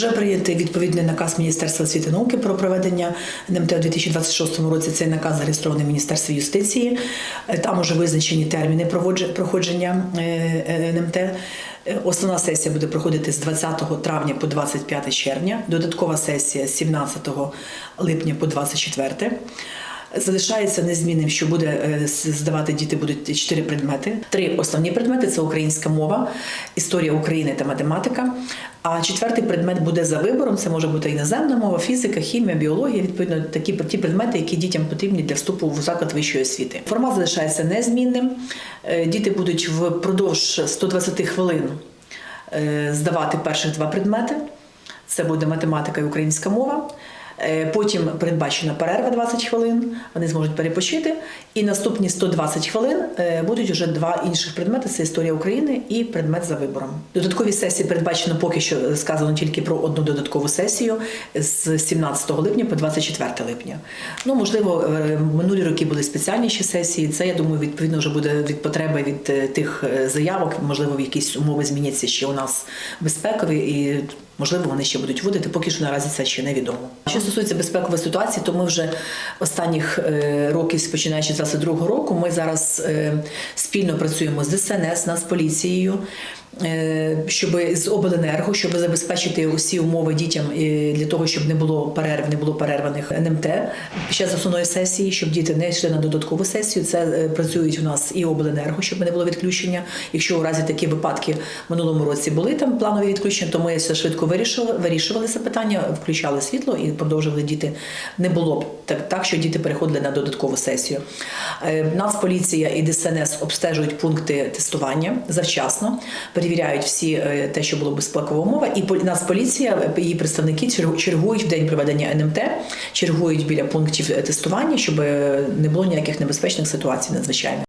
Вже прийнятий відповідний наказ Міністерства освіти і науки про проведення НМТ у 2026 році. Цей наказ зареєстрований в Міністерстві юстиції. Е, Там уже визначені терміни проходження е, е, НМТ. Основна сесія буде проходити з 20 травня по 25 червня. Додаткова сесія з 17 липня по 24. Залишається незмінним, що буде е, здавати діти будуть чотири предмети. Три основні предмети це українська мова, історія України та математика. А четвертий предмет буде за вибором. Це може бути іноземна мова, фізика, хімія, біологія. Відповідно, такі ті предмети, які дітям потрібні для вступу в заклад вищої освіти. Формат залишається незмінним. Е, Діти будуть впродовж 120 хвилин е, здавати перших два предмети. Це буде математика і українська мова. Е, Потім передбачена перерва 20 хвилин, вони зможуть перепочити. І наступні 120 хвилин е, будуть вже два інших предмети: це історія України і предмет за вибором. Додаткові сесії передбачено поки що е, сказано тільки про одну додаткову сесію з 17 липня по 24 липня. Ну можливо, минулі роки були спеціальніші сесії. Це я думаю, відповідно вже буде від потреби від тих заявок. Можливо, в якісь умови зміняться ще у нас безпекові і. Можливо, вони ще будуть вводити, поки що наразі це ще невідомо. Що стосується безпекової ситуації, то ми вже останніх е, років, починаючи з 22 року, ми зараз е, спільно працюємо з ДСНС, Нацполіцією, е, щоб з обленерго, щоб забезпечити усі умови дітям е, для того, щоб не було перерв, не було перерваних НМТ під час основної сесії, щоб діти не йшли на додаткову сесію. Це е, працюють у нас і обленерго, щоб не було відключення. Якщо у разі такі випадки в минулому році були там планові відключення, то ми все швидко вирішили, вирішували це питання, включали світло і продовжували діти. Не було так, так що діти переходили на додаткову сесію. Е, Нацполіція і ДСНС обстежують пункти тестування завчасно, перевіряють всі е, те, що було безпекова умова. І полі- Нацполіція, е, її представники чер- чергують в день проведення НМТ, чергують біля пунктів е, тестування, щоб е, не було ніяких небезпечних ситуацій надзвичайних.